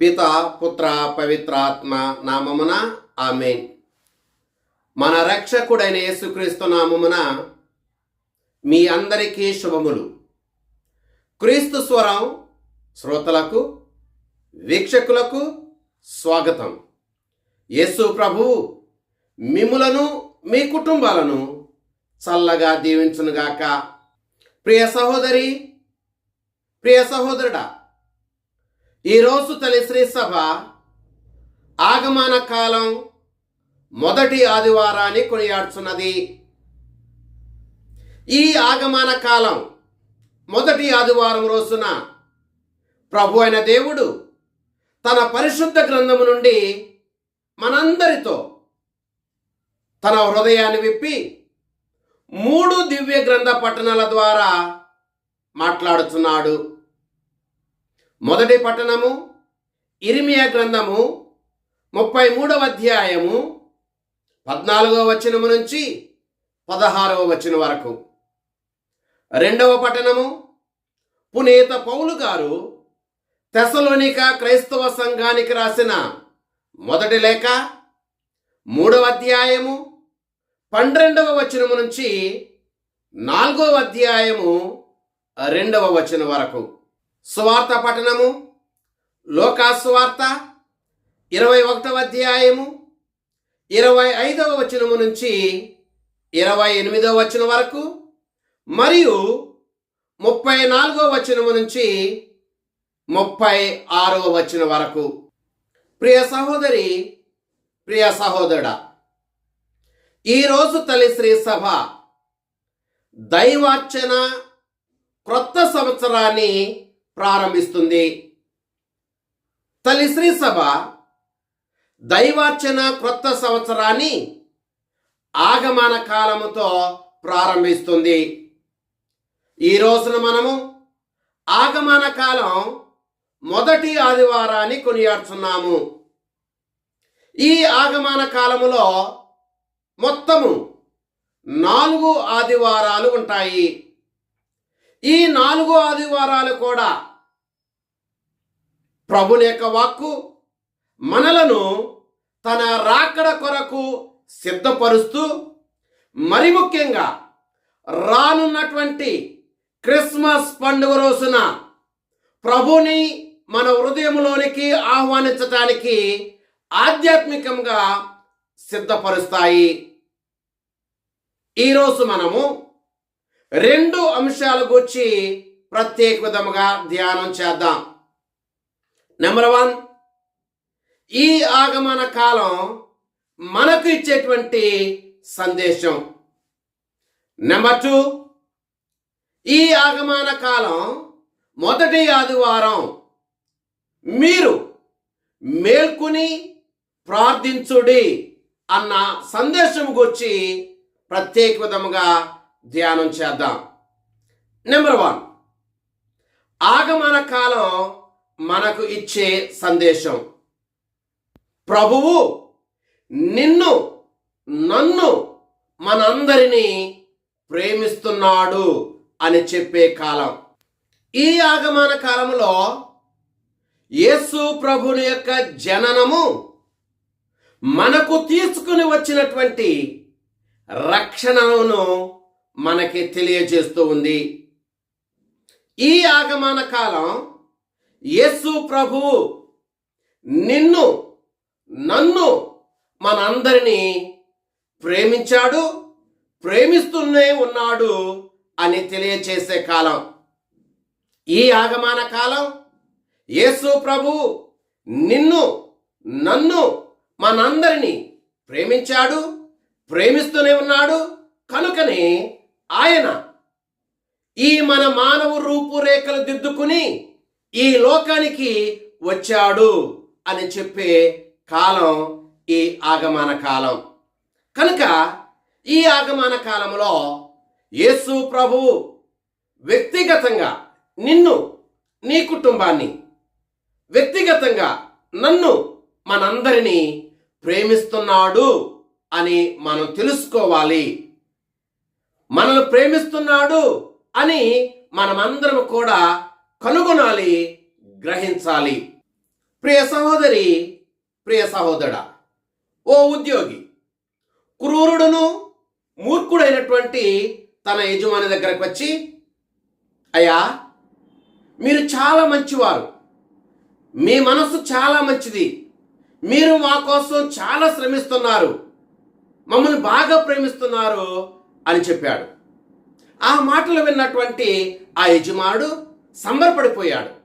పిత పుత్ర పవిత్రాత్మ నామమున ఆమెన్. మన రక్షకుడైన యేసుక్రీస్తు నామమున మీ అందరికీ శుభములు. క్రీస్తు స్వరం శ్రోతలకు వీక్షకులకు స్వాగతం. యేసు ప్రభువు మిములను మీ కుటుంబాలను చల్లగా దీవించునుగాక. ప్రియ సహోదరి ప్రియ సహోదరుడా ఈరోజు తలిశ్రీ శ్రీ సభ ఆగమన కాలం మొదటి ఆదివారాన్ని కొనియాడుచున్నది. ఈ ఆగమన కాలం మొదటి ఆదివారం రోజున ప్రభు అయిన దేవుడు తన పరిశుద్ధ గ్రంథము నుండి మనందరితో తన హృదయాన్ని విప్పి మూడు దివ్య గ్రంథ పట్టణాల ద్వారా మాట్లాడుతున్నాడు మొదటి పట్టణము ఇరిమియా గ్రంథము ముప్పై మూడవ అధ్యాయము పద్నాలుగవ వచనము నుంచి పదహారవ వచనం వరకు. రెండవ పట్టణము పునీత పౌలు గారు తెసలోనిక క్రైస్తవ సంఘానికి రాసిన మొదటి లేఖ మూడవ అధ్యాయము పన్నెండవ వచనము నుంచి నాలుగవ అధ్యాయము రెండవ వచనం వరకు. సువార్త పఠనము లోకాసువార్త ఇరవై ఒకటవ అధ్యాయము ఇరవై ఐదవ వచనము నుంచి ఇరవై ఎనిమిదవ వచనం వరకు మరియు ముప్పై నాలుగవ వచనము నుంచి ముప్పై ఆరవ వచనం వరకు. ప్రియ సహోదరి ప్రియ సహోదరుడ ఈరోజు తల్లి శ్రీ సభ దైవార్చన క్రొత్త సంవత్సరాన్ని ప్రారంభిస్తుంది. తల్లి శ్రీ సభ దైవార్చన క్రొత్త సంవత్సరాన్ని ఆగమన కాలముతో ప్రారంభిస్తుంది. ఈ రోజున మనము ఆగమన కాలం మొదటి ఆదివారాన్ని కొనియాడుచున్నాము. ఈ ఆగమన కాలములో మొత్తము నాలుగు ఆదివారాలు ఉంటాయి. ఈ నాలుగు ఆదివారాలు కూడా ప్రభుని యొక్క వాక్కు మనలను తన రాకడ కొరకు సిద్ధపరుస్తూ మరి ముఖ్యంగా రానున్నటువంటి క్రిస్మస్ పండుగ రోజున ప్రభుని మన హృదయంలోనికి ఆహ్వానించటానికి ఆధ్యాత్మికంగా సిద్ధపరుస్తాయి. ఈరోజు మనము రెండు అంశాల గురించి ప్రత్యేక విధముగా ధ్యానం చేద్దాం. నెంబర్ వన్ ఈ ఆగమన కాలం మనకు ఇచ్చేటువంటి సందేశం. నెంబర్ టూ ఈ ఆగమన కాలం మొదటి ఆదివారం మీరు మేల్కొని ప్రార్థించుడి అన్న సందేశం గురించి ప్రత్యేక విధముగా ధ్యానం చేద్దాం. నెంబర్ వన్ ఆగమన కాలం మనకు ఇచ్చే సందేశం. ప్రభువు నిన్ను నన్ను మనందరినీ ప్రేమిస్తున్నాడు అని చెప్పే కాలం. ఈ ఆగమన కాలంలో యేసు ప్రభుని యొక్క జననము మనకు తీసుకుని వచ్చినటువంటి రక్షణను మనకి తెలియజేస్తూ ఉంది. ఈ ఆగమన కాలం యేసు ప్రభు నిన్ను నన్ను మనందరినీ ప్రేమించాడు ప్రేమిస్తూనే ఉన్నాడు అని తెలియచేసే కాలం. ఈ ఆగమన కాలం యేసు ప్రభు నిన్ను నన్ను మనందరినీ ప్రేమించాడు ప్రేమిస్తూనే ఉన్నాడు. కనుకనే ఆయన ఈ మన మానవ రూపురేఖలు దిద్దుకుని ఈ లోకానికి వచ్చాడు అని చెప్పే కాలం ఈ ఆగమన కాలం. కనుక ఈ ఆగమన కాలంలో యేసు ప్రభు వ్యక్తిగతంగా నిన్ను నీ కుటుంబాన్ని వ్యక్తిగతంగా నన్ను మనందరినీ ప్రేమిస్తున్నాడు అని మనం తెలుసుకోవాలి. మనల్ని ప్రేమిస్తున్నాడు అని మనమందరం కూడా కనుగొనాలి గ్రహించాలి. ప్రియ సహోదరి ప్రియ సహోదరుడ ఓ ఉద్యోగి క్రూరుడును మూర్ఖుడైనటువంటి తన యజమాని దగ్గరకు వచ్చి అయ్యా మీరు చాలా మంచివారు. మీ మనసు చాలా మంచిది. మీరు మా కోసం చాలా శ్రమిస్తున్నారు. మమ్మల్ని బాగా ప్రేమిస్తున్నారు. అని చెప్పాడు. ఆ మాటలు విన్నటువంటి ఆ యజమానుడు సంబరపడిపోయాడు.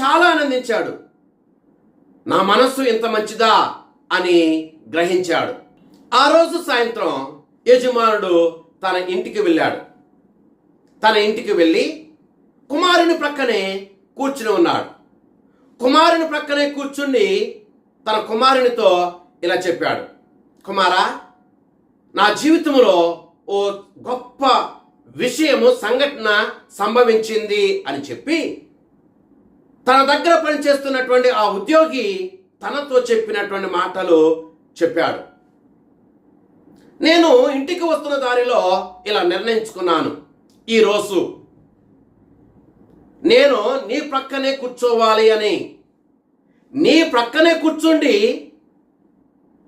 చాలా ఆనందించాడు. నా మనస్సు ఇంత మంచిదా అని గ్రహించాడు. ఆ రోజు సాయంత్రం యజమానుడు తన ఇంటికి వెళ్ళాడు. తన ఇంటికి వెళ్ళి కుమారుని ప్రక్కనే కూర్చుని ఉన్నాడు. కుమారుని ప్రక్కనే కూర్చుని తన కుమారునితో ఇలా చెప్పాడు. కుమారా నా జీవితంలో ఓ గొప్ప విషయము సంఘటన సంభవించింది అని చెప్పి తన దగ్గర పనిచేస్తున్నటువంటి ఆ ఉద్యోగి తనతో చెప్పినటువంటి మాటలు చెప్పాడు. నేను ఇంటికి వస్తున్న దారిలో ఇలా నిర్ణయించుకున్నాను. ఈరోజు నేను నీ ప్రక్కనే కూర్చోవాలి అని. నీ ప్రక్కనే కూర్చుండి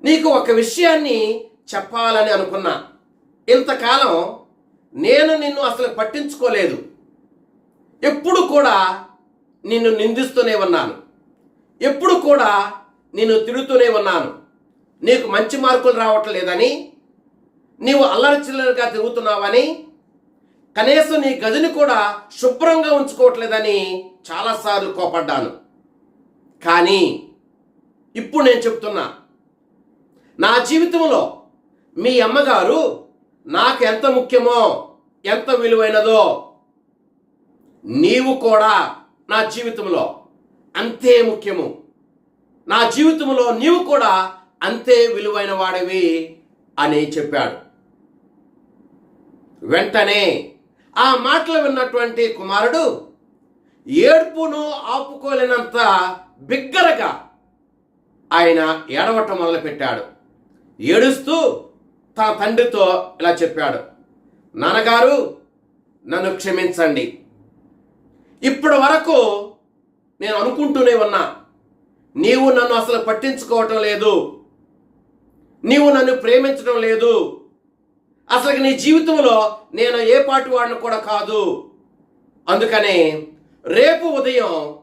నీకు ఒక విషయాన్ని చెప్పాలని అనుకున్నా. ఇంతకాలం నేను నిన్ను అసలు పట్టించుకోలేదు. ఎప్పుడు కూడా నిన్ను నిందిస్తూనే ఉన్నాను. ఎప్పుడు కూడా నిన్ను తిడుతూనే ఉన్నాను. నీకు మంచి మార్కులు రావట్లేదని నీవు అల్లరి చిల్లరిగా తిరుగుతున్నావని కనీసం నీ గదిని కూడా శుభ్రంగా ఉంచుకోవట్లేదని చాలాసార్లు కోపడ్డాను. కానీ ఇప్పుడు నేను చెప్తున్నా నా జీవితంలో మీ అమ్మగారు నాకు ఎంత ముఖ్యమో ఎంత విలువైనదో నీవు కూడా నా జీవితంలో అంతే ముఖ్యము. నా జీవితంలో నీవు కూడా అంతే విలువైన వాడివి అని చెప్పాడు. వెంటనే ఆ మాటలు విన్నటువంటి కుమారుడు ఏడ్పును ఆపుకోలేనంత బిగ్గరగా ఆయన ఏడవటం మొదలుపెట్టాడు. ఏడుస్తూ తన తండ్రితో ఇలా చెప్పాడు. నాన్నగారు నన్ను క్షమించండి. ఇప్పటి వరకు నేను అనుకుంటూనే ఉన్నా నీవు నన్ను అసలు పట్టించుకోవటం లేదు నీవు నన్ను ప్రేమించడం లేదు అసలు నీ జీవితంలో నేను ఏ పాటి వాడిని కూడా కాదు. అందుకనే రేపు ఉదయం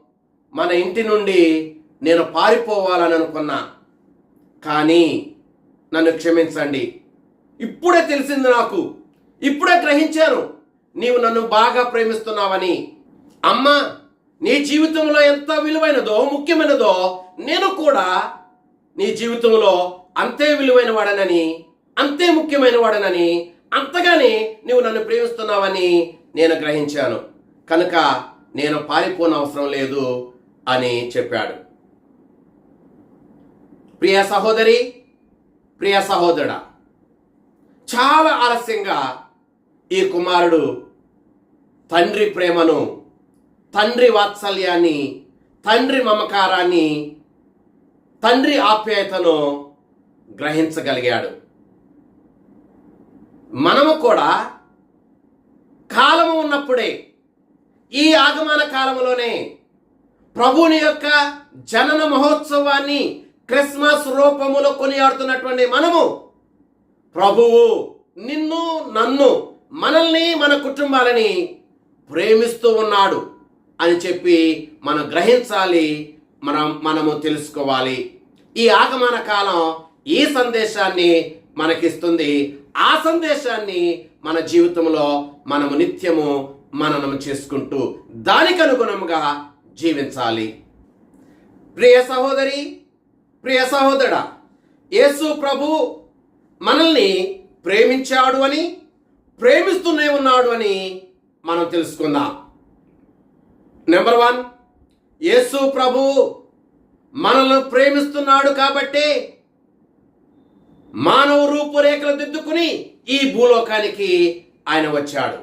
మన ఇంటి నుండి నేను పారిపోవాలని అనుకున్నా కానీ నన్ను క్షమించండి. ఇప్పుడే తెలిసింది నాకు. ఇప్పుడే గ్రహించాను. నీవు నన్ను బాగా ప్రేమిస్తున్నావని. అమ్మ నీ జీవితంలో ఎంత విలువైనదో ముఖ్యమైనదో నేను కూడా నీ జీవితంలో అంతే విలువైన వాడనని అంతే ముఖ్యమైన వాడనని అంతగానే నువ్వు నన్ను ప్రేమిస్తున్నావని నేను గ్రహించాను. కనుక నేను పారిపోనవసరం లేదు అని చెప్పాడు. ప్రియ సహోదరి ప్రియ సహోదరుడా చాలా ఆలస్యంగా ఈ కుమారుడు తండ్రి ప్రేమను తండ్రి వాత్సల్యాన్ని తండ్రి మమకారాన్ని తండ్రి ఆప్యాయతను గ్రహించగలిగాడు. మనము కూడా కాలము ఉన్నప్పుడే ఈ ఆగమన కాలంలోనే ప్రభుని యొక్క జనన మహోత్సవాన్ని క్రిస్మస్ రూపములో కొనియాడుతున్నటువంటి మనము ప్రభువు నిన్ను నన్ను మనల్ని మన కుటుంబాలని ప్రేమిస్తూ ఉన్నాడు అని చెప్పి మనం గ్రహించాలి మనం మనము తెలుసుకోవాలి. ఈ ఆగమన కాలం ఈ సందేశాన్ని మనకిస్తుంది. ఆ సందేశాన్ని మన జీవితంలో మనము నిత్యము మననం చేసుకుంటూ దానికి అనుగుణంగా జీవించాలి. ప్రియ సహోదరి ప్రియ సహోదరుడా యేసు ప్రభు మనల్ని ప్రేమించాడు అని ప్రేమిస్తూనే ఉన్నాడు అని మనం తెలుసుకుందాం. నెంబర్ వన్ యేసు ప్రభు మనల్ని ప్రేమిస్తున్నాడు కాబట్టి మానవ రూపురేఖలు దిద్దుకుని ఈ భూలోకానికి ఆయన వచ్చాడు.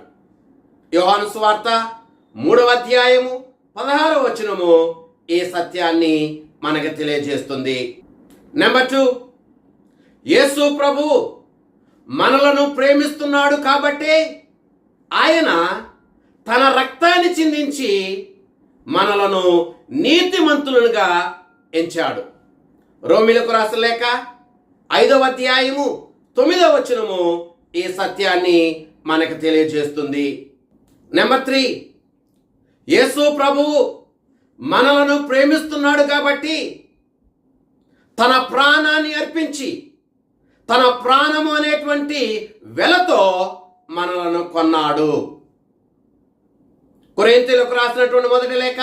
యోహాను స్వార్త మూడవ అధ్యాయము పదహారవ వచనము ఈ సత్యాన్ని మనకు తెలియజేస్తుంది. నెంబర్ టూ యేసు ప్రభు మనలను ప్రేమిస్తున్నాడు కాబట్టి ఆయన తన రక్తాన్ని చిందించి మనలను నీతిమంతులుగా ఎంచాడు. రోమిలకు రాసలేక ఐదవ అధ్యాయము తొమ్మిదవ వచనము ఈ సత్యాన్ని మనకు తెలియజేస్తుంది. నెంబర్ త్రీ యేసు ప్రభువు మనలను ప్రేమిస్తున్నాడు కాబట్టి తన ప్రాణాన్ని అర్పించి తన ప్రాణము అనేటువంటి వెలతో మనలను కొన్నాడు. కొరింతలకు రాసినటువంటి మొదటి లేఖ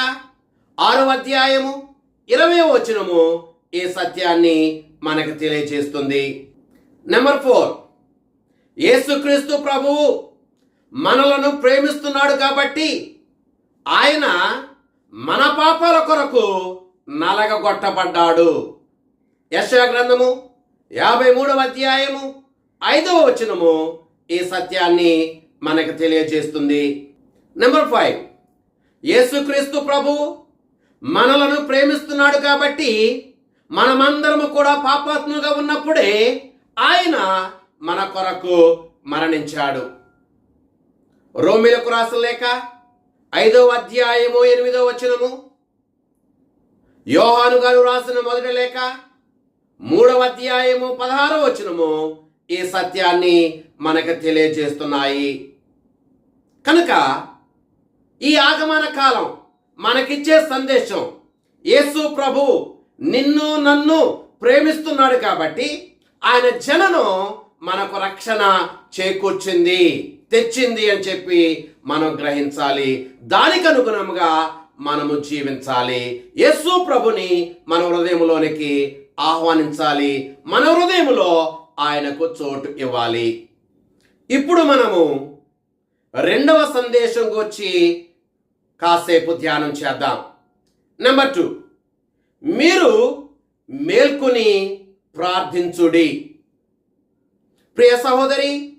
ఆరో అధ్యాయము ఇరవై వచనము ఈ సత్యాన్ని మనకు తెలియజేస్తుంది. నెంబర్ ఫోర్ యేసుక్రీస్తు ప్రభువు మనలను ప్రేమిస్తున్నాడు కాబట్టి ఆయన మన పాపాల కొరకు నలగగొట్టబడ్డాడు. యశ్వ గ్రంథము యాభై మూడవ అధ్యాయము ఐదవ వచనము ఈ సత్యాన్ని మనకు తెలియజేస్తుంది. నెంబర్ ఫైవ్ యేసుక్రీస్తు ప్రభు మనలను ప్రేమిస్తున్నాడు కాబట్టి మనమందరము కూడా పాపాత్ములుగా ఉన్నప్పుడే ఆయన మన కొరకు మరణించాడు. రోమిలకు రాసిన లేక ఐదవ అధ్యాయము ఎనిమిదవ వచనము. యోహాను గారు రాసిన మొదటి లేఖ మూడవ అధ్యాయము పదహారో వచనము ఈ సత్యాన్ని మనకు తెలియజేస్తున్నాయి. కనుక ఈ ఆగమన కాలం మనకిచ్చే సందేశం యేసు ప్రభు నిన్ను నన్ను ప్రేమిస్తున్నాడు కాబట్టి ఆయన జనను మనకు రక్షణ చేకూర్చింది తెచ్చింది అని చెప్పి మనం గ్రహించాలి. దానికి అనుగుణంగా మనము జీవించాలి. యేసు ప్రభుని మన హృదయంలోనికి ఆహ్వానించాలి. మన హృదయంలో ఆయనకు చోటు ఇవ్వాలి. ఇప్పుడు మనము రెండవ సందేశం గురించి కాసేపు ధ్యానం చేద్దాం. నెంబర్ టూ మీరు మేల్కొని ప్రార్థించుడి. ప్రియ సహోదరి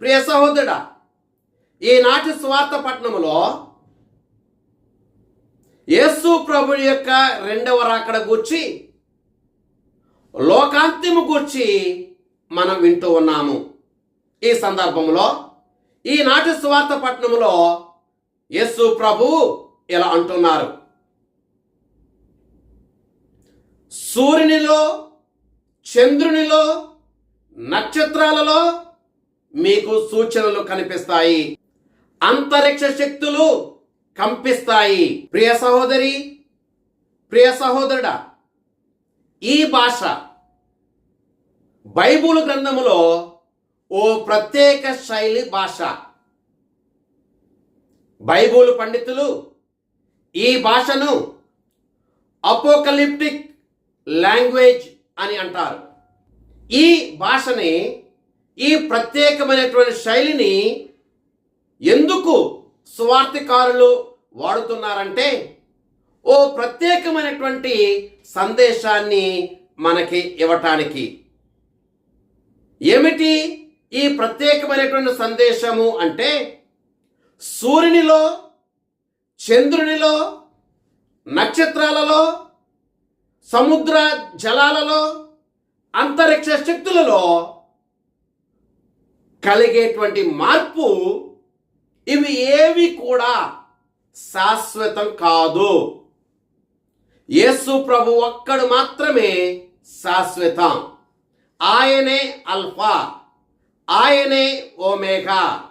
ప్రియ సహోదరుడా ఈనాటి స్వార్థ పట్టణంలో యేసు ప్రభు యొక్క రెండవ రాకడ గూర్చి లోకాంతిము గూర్చి మనం వింటూ ఉన్నాము. ఈ సందర్భంలో ఈనాటి సువార్త పట్టణంలో యస్సు ప్రభు ఇలా అంటున్నారు. సూర్యునిలో చంద్రునిలో నక్షత్రాలలో మీకు సూచనలు కనిపిస్తాయి. అంతరిక్ష శక్తులు కంపిస్తాయి. ప్రియ సహోదరి ప్రియ సహోదరుడా ఈ భాష బైబుల్ గ్రంథములో ఓ ప్రత్యేక శైలి భాష. బైబుల్ పండితులు ఈ భాషను అపోకలిప్టిక్ లాంగ్వేజ్ అని అంటారు. ఈ భాషని ఈ ప్రత్యేకమైనటువంటి శైలిని ఎందుకు స్వార్థికారులు వాడుతున్నారంటే ఓ ప్రత్యేకమైనటువంటి సందేశాన్ని మనకి ఇవ్వటానికి ఏమిటి ఈ ప్రత్యేకమైనటువంటి సందేశము అంటే సూర్యునిలో చంద్రునిలో నక్షత్రాలలో సముద్ర జలాలలో అంతరిక్ష శక్తులలో కలిగేటువంటి మార్పు ఇవి ఏవి కూడా శాశ్వతం కాదు. యేసు ప్రభు ఒక్కడు మాత్రమే శాశ్వతం. ఆయనే అల్ఫా ఆయనే ఓమేగా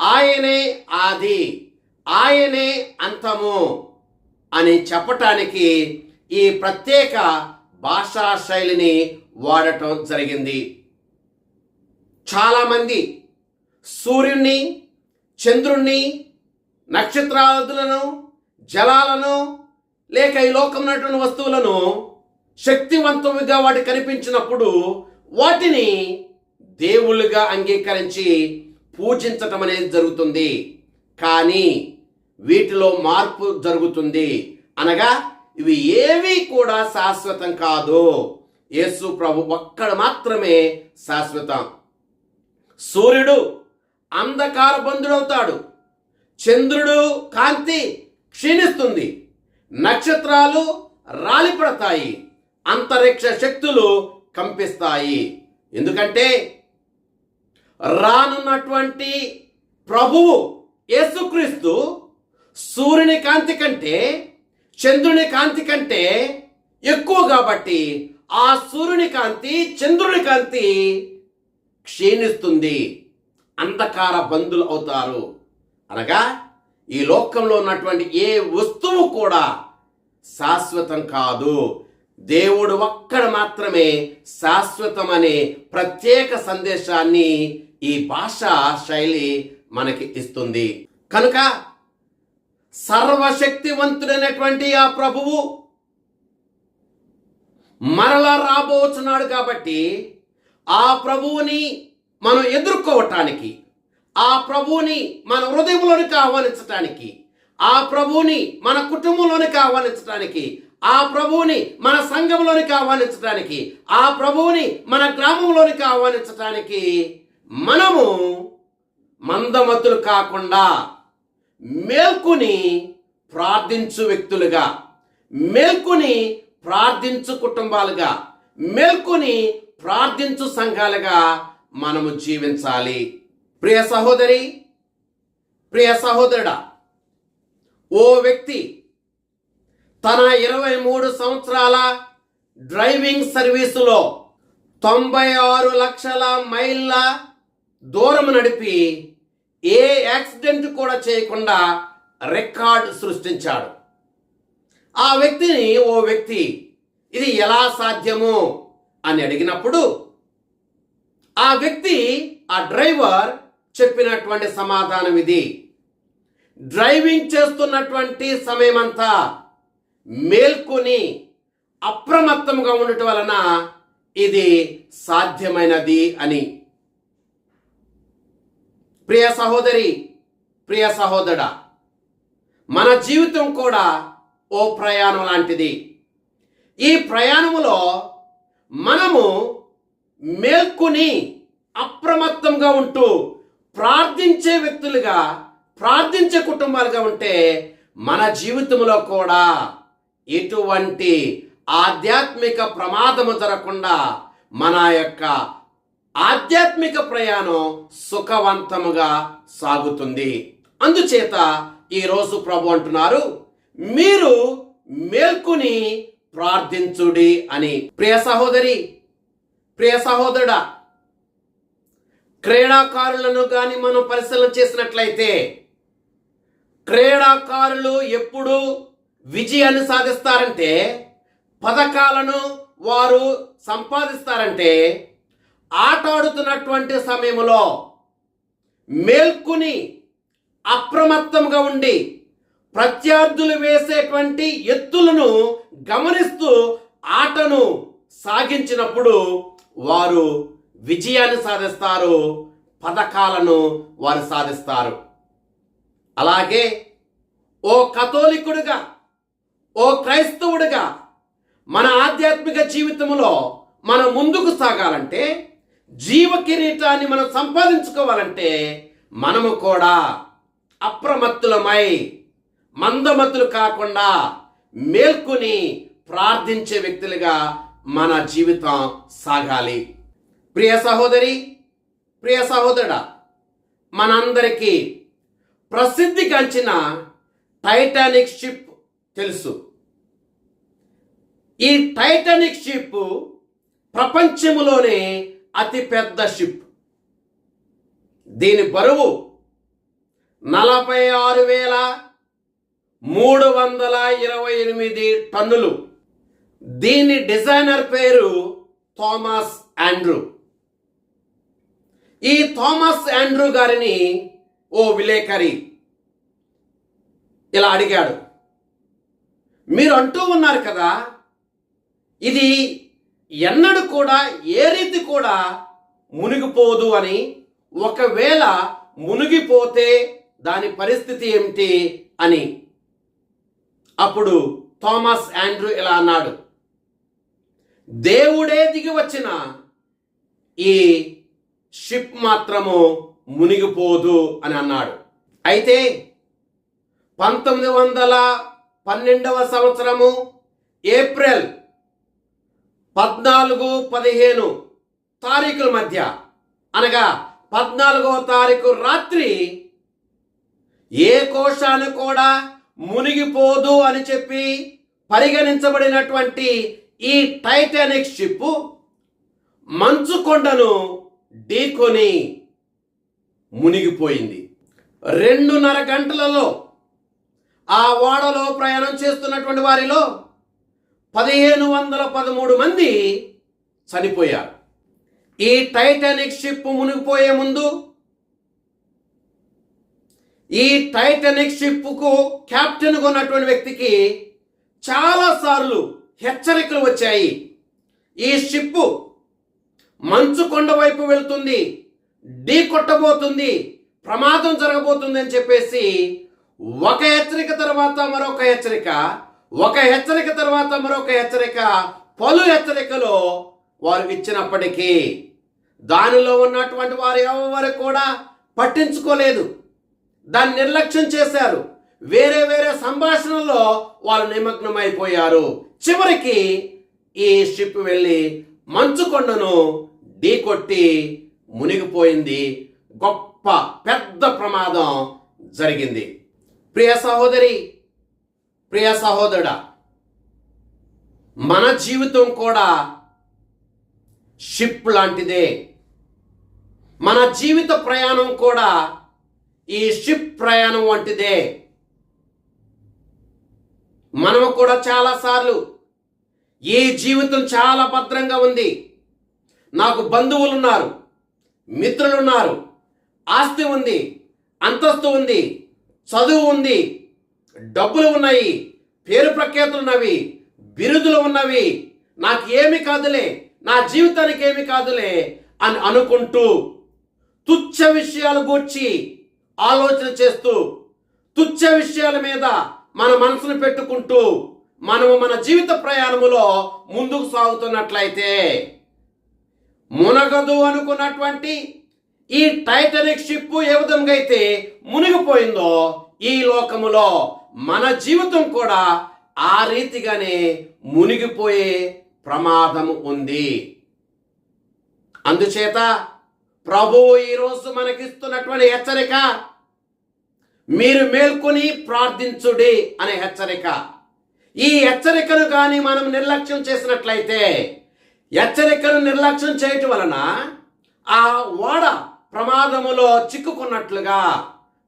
ఆయనే ఆది ఆయనే అంతము అని చెప్పటానికి ఈ ప్రత్యేక భాషా శైలిని వాడటం జరిగింది. చాలామంది సూర్యుణ్ణి చంద్రుణ్ణి నక్షత్రాదులను జలాలను లేక ఈ లోకం ఉన్నటువంటి వస్తువులను శక్తివంతముగా వాటి కనిపించినప్పుడు వాటిని దేవుళ్ళుగా అంగీకరించి పూజించటం అనేది జరుగుతుంది. కానీ వీటిలో మార్పు జరుగుతుంది. అనగా ఇవి ఏవి కూడా శాశ్వతం కాదు. యేసు ప్రభు ఒక్కడు మాత్రమే శాశ్వతం. సూర్యుడు అంధకార బంధుడవుతాడు. చంద్రుడు కాంతి క్షీణిస్తుంది. నక్షత్రాలు రాలిపడతాయి. అంతరిక్ష శక్తులు కంపిస్తాయి. ఎందుకంటే రానున్నటువంటి ప్రభువు యేసుక్రీస్తు సూర్యుని కాంతి కంటే చంద్రుని కాంతి కంటే ఎక్కువ కాబట్టి ఆ సూర్యుని కాంతి చంద్రుని కాంతి క్షీణిస్తుంది. అంధకార బంధులు అవుతారు. అనగా ఈ లోకంలో ఉన్నటువంటి ఏ వస్తువు కూడా శాశ్వతం కాదు. దేవుడు ఒక్కడ మాత్రమే శాశ్వతమనే ప్రత్యేక సందేశాన్ని ఈ భాషా శైలి మనకి ఇస్తుంది. కనుక సర్వశక్తివంతుడైనటువంటి ఆ ప్రభువు మరలా రాబోతున్నాడు కాబట్టి ఆ ప్రభువుని మనం ఎదుర్కోవటానికి ఆ ప్రభువుని మన హృదయంలోనికి ఆహ్వానించటానికి ఆ ప్రభువుని మన కుటుంబంలోనికి ఆహ్వానించటానికి ఆ ప్రభువుని మన సంఘంలోనికి ఆహ్వానించడానికి ఆ ప్రభువుని మన గ్రామంలోనికి ఆహ్వానించడానికి మనము మందమతులు కాకుండా మేల్కొని ప్రార్థించు వ్యక్తులుగా మేల్కొని ప్రార్థించు కుటుంబాలుగా మేల్కొని ప్రార్థించు సంఘాలుగా మనము జీవించాలి. ప్రియ సహోదరి ప్రియ సహోదరుడా ఓ వ్యక్తి తన ఇరవై మూడు సంవత్సరాల డ్రైవింగ్ సర్వీసులో తొంభై ఆరు లక్షల మైళ్ళ దూరం నడిపి ఏ యాక్సిడెంట్ కూడా చేయకుండా రికార్డ్ సృష్టించాడు. ఆ వ్యక్తిని ఓ వ్యక్తి ఇది ఎలా సాధ్యము అని అడిగినప్పుడు ఆ వ్యక్తి ఆ డ్రైవర్ చెప్పినటువంటి సమాధానం ఇది. డ్రైవింగ్ చేస్తున్నటువంటి సమయమంతా మేల్కొని అప్రమత్తంగా ఉండటం వలన ఇది సాధ్యమైనది అని. ప్రియ సహోదరి ప్రియ సహోదరా మన జీవితం కూడా ఓ ప్రయాణం లాంటిది. ఈ ప్రయాణములో మనము మేల్కొని అప్రమత్తంగా ఉంటూ ప్రార్థించే వ్యక్తులుగా ప్రార్థించే కుటుంబాలుగా ఉంటే మన జీవితంలో కూడా ఇటువంటి ఆధ్యాత్మిక ప్రమాదము జరగకుండా మన యొక్క ఆధ్యాత్మిక ప్రయాణం సుఖవంతముగా సాగుతుంది. అందుచేత ఈరోజు ప్రభు అంటున్నారు మీరు మేల్కొని ప్రార్థించుడి అని. ప్రియ సహోదరి ప్రియ సహోదరుడా క్రీడాకారులను కానీ మనం పరిశీలన చేసినట్లయితే క్రీడాకారులు ఎప్పుడూ విజయాన్ని సాధిస్తారంటే పథకాలను వారు సంపాదిస్తారంటే ఆట ఆడుతున్నటువంటి సమయంలో మేల్కొని అప్రమత్తంగా ఉండి ప్రత్యర్థులు వేసేటువంటి ఎత్తులను గమనిస్తూ ఆటను సాగించినప్పుడు వారు విజయాన్ని సాధిస్తారు పథకాలను వారు సాధిస్తారు. అలాగే ఓ కథోలికుడిగా ఓ క్రైస్తవుడిగా మన ఆధ్యాత్మిక జీవితంలో మనం ముందుకు సాగాలంటే జీవ కిరీటాన్ని మనం సంపాదించుకోవాలంటే మనము కూడా అప్రమత్తులమై మందమతులు కాకుండా మేల్కొని ప్రార్థించే వ్యక్తులుగా మన జీవితం సాగాలి. ప్రియ సహోదరి ప్రియ సహోదరుడా మనందరికీ ప్రసిద్ధిగాంచిన టైటానిక్ షిప్ తెలుసు. ఈ టైటానిక్ షిప్ ప్రపంచంలోనే అతి పెద్ద షిప్ దీని బరువు నలభై ఆరు వేల మూడు వందల ఇరవై ఎనిమిది టన్నులు. దీని డిజైనర్ పేరు థామస్ ఆండ్రూ ఈ థామస్ ఆండ్రూ గారిని ఓ విలేకరి ఇలా అడిగాడు. మీరు అంటూ ఉన్నారు కదా ఇది ఎన్నడూ కూడా ఏ రీతి కూడా మునిగిపోదు అని ఒకవేళ మునిగిపోతే దాని పరిస్థితి ఏమిటి అని. అప్పుడు థామస్ ఆండ్రూ ఇలా అన్నాడు దేవుడే దిగి వచ్చిన ఈ షిప్ మాత్రము మునిగిపోదు అని అన్నాడు. అయితే పంతొమ్మిది వందల పన్నెండవ సంవత్సరము ఏప్రిల్ పద్నాలుగు పదిహేను తారీఖుల మధ్య. అనగా పద్నాలుగవ తారీఖు రాత్రి ఏ కోశాన్ని కూడా మునిగిపోదు అని చెప్పి పరిగణించబడినటువంటి ఈ టైటానిక్ షిప్ మంచు కొండను ఢీకొని మునిగిపోయింది. రెండున్నర గంటలలో ఆ ఓడలో ప్రయాణం చేస్తున్నటువంటి వారిలో పదిహేను వందల పదమూడు మంది చనిపోయారు. ఈ టైటానిక్ షిప్ మునిగిపోయే ముందు ఈ టైటానిక్ షిప్కు క్యాప్టెన్ ఉన్నటువంటి వ్యక్తికి చాలాసార్లు హెచ్చరికలు వచ్చాయి. ఈ షిప్ మంచు కొండ వైపు వెళ్తుంది ఢీ కొట్టబోతుంది ప్రమాదం జరగబోతుంది అని చెప్పేసి ఒక హెచ్చరిక తర్వాత మరొక హెచ్చరిక ఒక హెచ్చరిక తర్వాత మరొక హెచ్చరిక పలు హెచ్చరికలు వారు ఇచ్చినప్పటికీ దానిలో ఉన్నటువంటి వారు ఎవరు కూడా పట్టించుకోలేదు. దాన్ని నిర్లక్ష్యం చేశారు. వేరే వేరే సంభాషణలో వాళ్ళు నిమగ్నమైపోయారు. చివరికి ఈ షిప్ వెళ్ళి మంచుకొండను ఢీకొట్టి మునిగిపోయింది. గొప్ప పెద్ద ప్రమాదం జరిగింది. ప్రియ సహోదరి ప్రియ సహోదరుడా మన జీవితం కూడా షిప్ లాంటిదే. మన జీవిత ప్రయాణం కూడా ఈ షిప్ ప్రయాణం వంటిదే. మనము కూడా చాలాసార్లు ఈ జీవితం చాలా భద్రంగా ఉంది. నాకు బంధువులు ఉన్నారు మిత్రులు ఉన్నారు ఆస్తి ఉంది అంతస్తు ఉంది. చదువు ఉంది డబ్బులు ఉన్నాయి పేరు ప్రఖ్యాతులు ఉన్నవి బిరుదులు ఉన్నవి నాకు ఏమి కాదులే నా జీవితానికి ఏమి కాదులే అని అనుకుంటూ తుచ్చ విషయాలు గూర్చి ఆలోచన చేస్తూ తుచ్చ విషయాల మీద మన మనసును పెట్టుకుంటూ మనము మన జీవిత ప్రయాణములో ముందుకు సాగుతున్నట్లయితే మునగదు అనుకున్నటువంటి ఈ టైటానిక్ షిప్ ఏ విధంగా అయితే మునిగిపోయిందో ఈ లోకములో మన జీవితం కూడా ఆ రీతిగానే మునిగిపోయే ప్రమాదం ఉంది. అందుచేత ప్రభువు ఈరోజు మనకిస్తున్నటువంటి హెచ్చరిక మీరు మేల్కొని ప్రార్థించుడి అనే హెచ్చరిక. ఈ హెచ్చరికను కానీ మనం నిర్లక్ష్యం చేసినట్లయితే హెచ్చరికను నిర్లక్ష్యం చేయటం వలన ఆ ఓడ ప్రమాదములో చిక్కుకున్నట్లుగా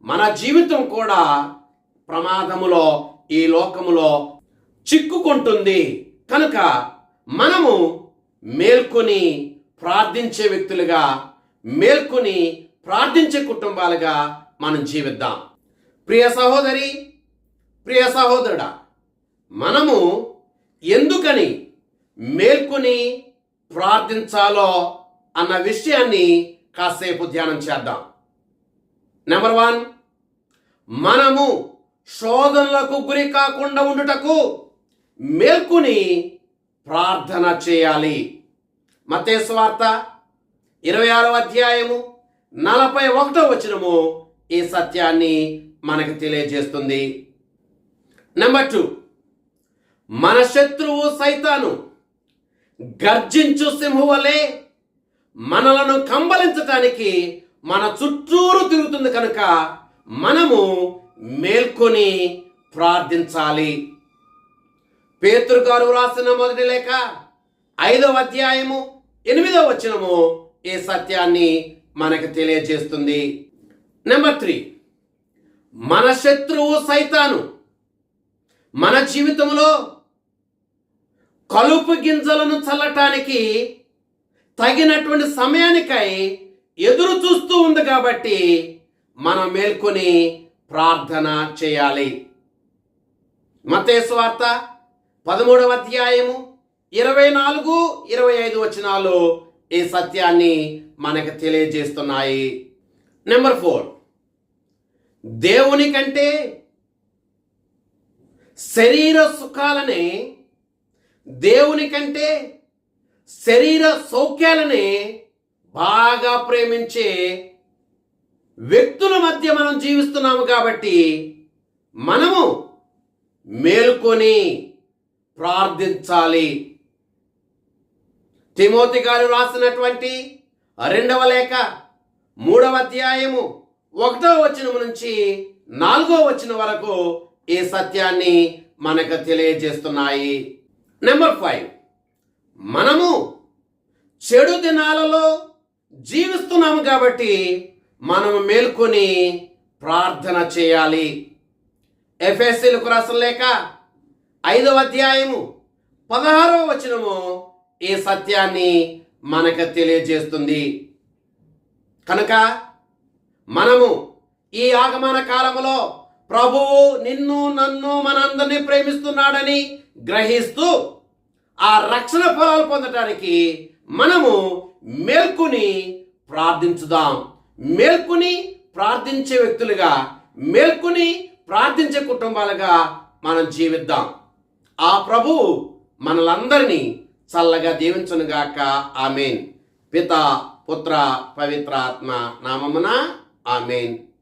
మన జీవితం కూడా ప్రమాదములో ఈ లోకములో చిక్కుకుంటుంది. కనుక మనము మేల్కొని ప్రార్థించే వ్యక్తులుగా మేల్కొని ప్రార్థించే కుటుంబాలుగా మనం జీవిద్దాం. ప్రియ సహోదరి ప్రియ సహోదరుడా మనము ఎందుకని మేల్కొని ప్రార్థించాలో అన్న విషయాన్ని కాసేపు ధ్యానం చేద్దాం. నెంబర్ వన్ మనము శోధనలకు గురి కాకుండా ఉండుటకు మేల్కొని ప్రార్థన చేయాలి. మతేశ్వార్త ఇరవై ఆరో అధ్యాయము నలభై ఒకటో వచనము ఈ సత్యాన్ని మనకు తెలియజేస్తుంది. నెంబర్ టూ మన శత్రువు సైతాను గర్జించు సింహువలే మనలను కంబలించటానికి మన చుట్టూరు తిరుగుతుంది కనుక మనము మేల్కొని ప్రార్థించాలి. పేతురు గారు రాసిన మొదటి లేఖ ఐదవ అధ్యాయము ఎనిమిదవ వచనము ఈ సత్యాన్ని మనకు తెలియజేస్తుంది. నెంబర్ త్రీ మన శత్రువు సైతాను మన జీవితంలో కలుపు గింజలను చల్లటానికి తగినటువంటి సమయానికై ఎదురు చూస్తూ ఉంది కాబట్టి మనం మేల్కొని ప్రార్థన చేయాలి. మతేశ్వార్త పదమూడవ అధ్యాయము ఇరవై నాలుగు ఇరవై ఐదు వచనాలు ఈ సత్యాన్ని మనకు తెలియజేస్తున్నాయి. నెంబర్ ఫోర్ దేవుని కంటే శరీర సుఖాలని దేవుని కంటే శరీర సౌఖ్యాలని బాగా ప్రేమించే వ్యక్తుల మధ్య మనం జీవిస్తున్నాము కాబట్టి మనము మేల్కొని ప్రార్థించాలి. తిమోతి గారు రాసినటువంటి రెండవ లేఖ మూడవ అధ్యాయము ఒకటో వచనం నుంచి నాలుగో వచనం వరకు ఈ సత్యాన్ని మనకు తెలియజేస్తున్నాయి. నెంబర్ ఫైవ్ మనము చెడు దినాలలో జీవిస్తున్నాము కాబట్టి మనము మేల్కొని ప్రార్థన చేయాలి. ఎఫ్ఎస్సీలకు రాసిన లేక ఐదవ అధ్యాయము పదహారవ వచనము ఈ సత్యాన్ని మనకు తెలియజేస్తుంది. కనుక మనము ఈ ఆగమన కాలములో ప్రభువు నిన్ను నన్ను మనందరినీ ప్రేమిస్తున్నాడని గ్రహిస్తూ ఆ రక్షణ ఫలాలు పొందటానికి మనము మేల్కొని ప్రార్థించుదాం. మేల్కొని ప్రార్థించే వ్యక్తులుగా మేల్కొని ప్రార్థించే కుటుంబాలుగా మనం జీవిద్దాం. ఆ ప్రభు మనలందరినీ చల్లగా దీవించునుగాక. ఆమెన్. పిత పుత్ర పవిత్రాత్మ నామమున ఆమెన్.